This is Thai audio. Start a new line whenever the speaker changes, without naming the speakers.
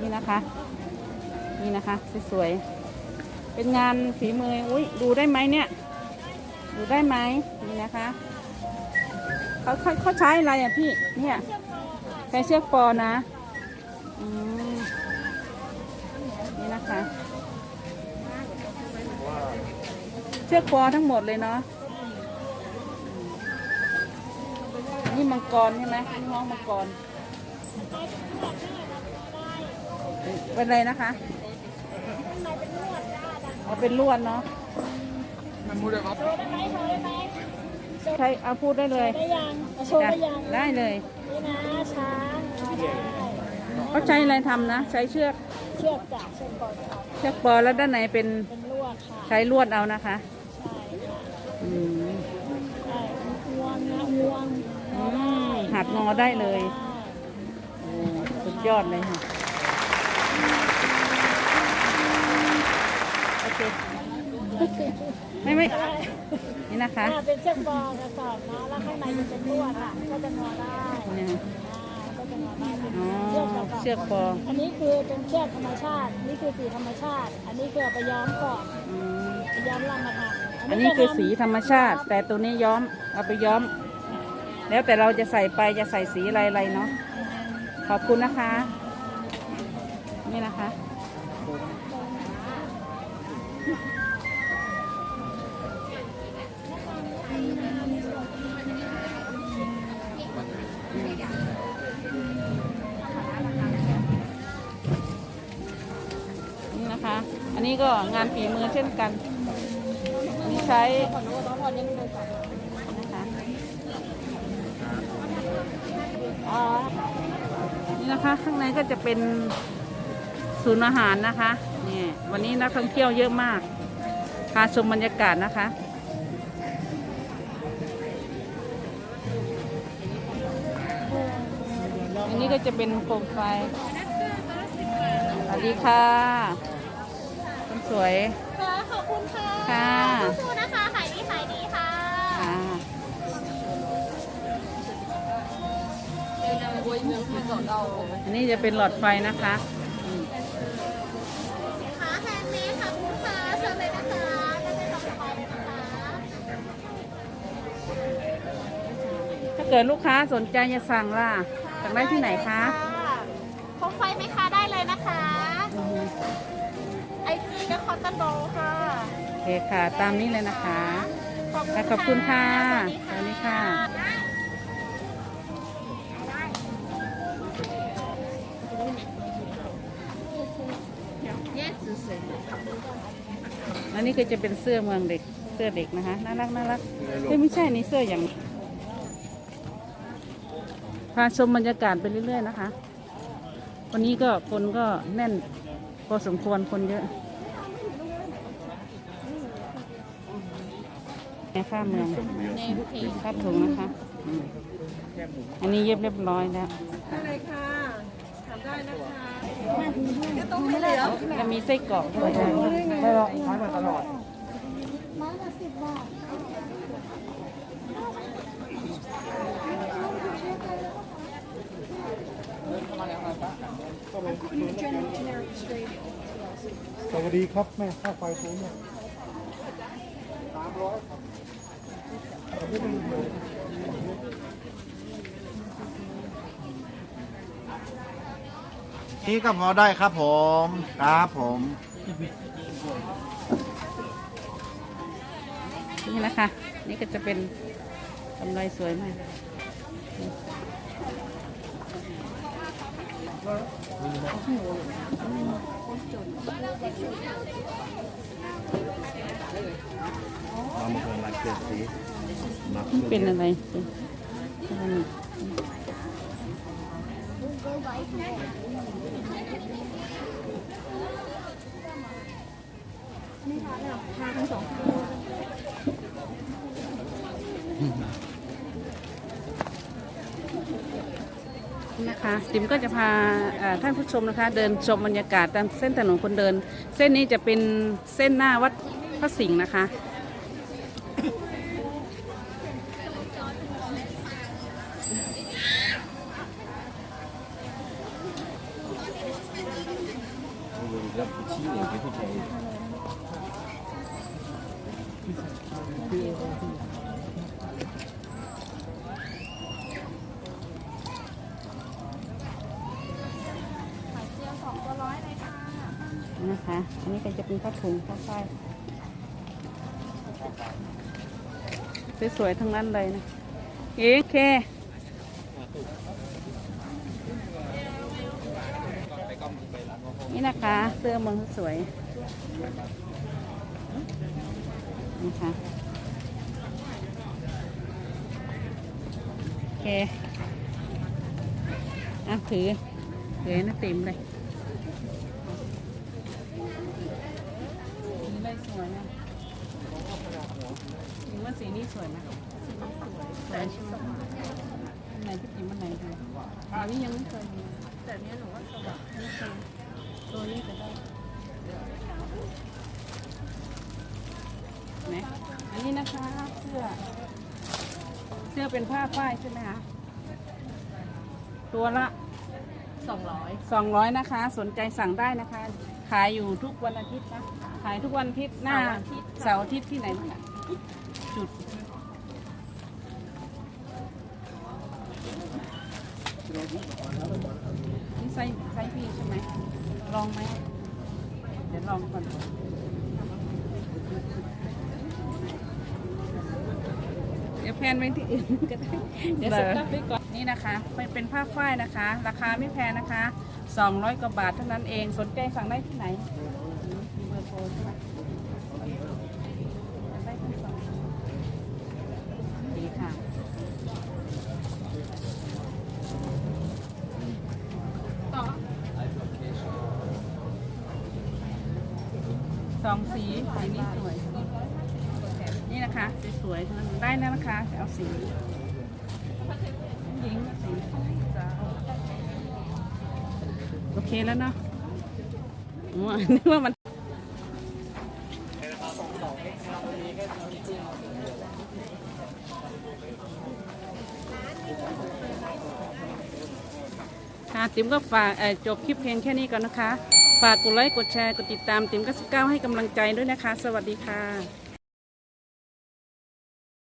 นี่นะคะ นี่นะคะสวยๆเป็นงานฝีมืออุ้ยดูได้ไหมเนี่ย ดูได้ไหมนี่นะคะเขาเขาเขาใช้อะไรอะพี่เนี่ยใช้เชือกปอนะอืมนี่นะคะ เชือกปอทั้งหมดเลยเนาะนี่มังกรใช่ไหมนี่น้องมังกร เป็นอะไรนะคะเอาเป็นลวดเนาะ
มันพูดเลยครับ
ใช้เอาพูดได้เลย
ได้ยังเอาโชว์
จ้ะ
ได้ยัง
ได้เลย
นี่นะช้างได้
เขาใช้อะไรทำนะ ใช้เชือก
เชือกจากเชือกก่อนค่ะ
เชือกปอแล้วด้านในเป็น
เป็นลวดค่ะ
ใช้ลวดเอานะคะ
ใช่ค่ะ
อืม
ใช่งวงนะงวง
อืมหักงอได้เลยโอ้สุดยอดเลยค่ะ ไม่ไม่นี่นะคะ
อ่าเป็นเชือกบอลกระสอบเนาะแล้วข้างในจะเป็นลวดค่ะก็จะงอได้
เนี่ย
อ่าก็จะงอได้เป็น
อ๋อ
เชือกกระสอบ
เชือกปอ
อันนี้คือเป็นเชือกธรรมชาตินี่คือสีธรรมชาติ อันนี้คือเอาไปย้อมก่อน
อืม
ไปย้อมลำมาทำ
อันนี้คือสีธรรมชาติ แต่ตัวนี้ย้อมเอาไปย้อม แล้วแต่เราจะใส่ไปจะใส่สีอะไรอะไรเนาะขอบคุณนะคะ นี่นะคะ นี่นะคะ อันนี้ก็งานฝีมือเช่นกันอันนี้ใช้นะคะนี่นะคะ ข้างในก็จะเป็นศูนย์อาหารนะคะ นี่วันนี้นักท่องเที่ยวเยอะมาก พาชมบรรยากาศนะคะอันนี้ก็จะเป็นโคมไฟ สวัสดีค่ะคนสวย
ค่ะขอบคุณค่ะ
ค่ะ
สู้ๆนะคะ ขายดีขายดีค่ะ
ค่ะอันนี้จะเป็นหลอดไฟนะคะ
เกิดลู
กค้าสนใจจะสั่งล่ะสั่งได้ที่ไหนคะ
พกไฟไหมคะได้เลยนะคะไอจีก็คอนตันโบค่ะ
โอเคค่ะ ตามนี้เลยนะคะ
ขอบ
และขอบคุณค่ะ
ส
สวั
วั
ส
ส
ดี
ดี
ค่ะ
ค่ะ
อันนี้ก็จะเป็นเสื้อเมืองเด็ก เสื้อเด็กนะคะ น่ารักน่ารักเฮ้ยไม่ใช่นี่เสื้ออย่าง พาชมบรรยากาศไปเรื่อยๆนะคะ วันนี้ก็คนก็แน่นพอสมควรคนเยอะในข้ามเมืองข้ามถุงนะคะอืมอันนี้เย็บเรียบร้อยแล้วจะมีไส้กรอกด้วย
ไม่หรอกใช้มาตลอด สวัสดีครับ แม่ค่าไฟสูงเนี่ยสามร้อย
นี่กับงอได้ครับผม ครับผม
นี่นะคะนี่ก็จะเป็นกำไรสวยมาก
มาเมืองมาเกิดสีมา
มันเป็นอะไรเป็นอะไรนี่ นะคะจิมก็จะพาท่านผู้ชมนะคะ เดินชมบรรยากาศตามเส้นถนนคนเดิน เส้นนี้จะเป็นเส้นหน้าวัดพระสิงห์นะคะ นะคะ อันนี้ก็จะเป็นผ้าถุงผ้าฝ้ายสวยๆทั้งนั้นเลยนะเอ๊ะโอเคนี่นะคะ เสื้อเมืองสวยนี่ค่ะโอเคอะถือถือให้นะติมเลย สีเลยสวยนะถือว่าสีนี้สวยนะสวยใช่ไหมอันไหนพี่ติมอันไหนดูอันนี้ยังไม่เคยมีแต่เนี้ยหนูว่าสว่างไม่เคยตัวนี้จะได้ไหนอันนี้นะคะเสื้อ เสื้อเป็นผ้าฝ้ายใช่ไหมคะตัวละสองร้อยสองร้อยนะคะ สนใจสั่งได้นะคะ ขายอยู่ทุกวันอาทิตย์นะขายทุกวันอาทิตย์หน้าเสาร์อาทิตย์ที่ไหนนะจุดนี่ไซส์ไซส์พี่ใช่ไหมลองไหมเดี๋ยวลองก่อนเดี๋ยวแพนไปที่อื่นก็ได้เดี๋ยวสต็อปไว้ก่อน นี่นะคะเป็นเป็นผ้าฝ้ายนะคะ ราคาไม่แพงนะคะ 200กว่าบาทเท่านั้นเองสนใจสั่งได้ที่ไหนมีเบอร์โทรใช่ไหมได้ที่สองดีค่ะสองสีสีนี้สวย นี่นะคะสวยๆทั้งนั้นได้นะนะคะเอาสีหญิงสีโอ เคแล้วเนาะอ๋อนึกว่ามันค่ะติ๋มก็ฝากจบคลิปเพลงแค่นี้ก่อนนะคะ ฝากกดไลค์กดแชร์กดติดตามติ๋มก็สิบเก้าให้กำลังใจด้วยนะคะ สวัสดีค่ะ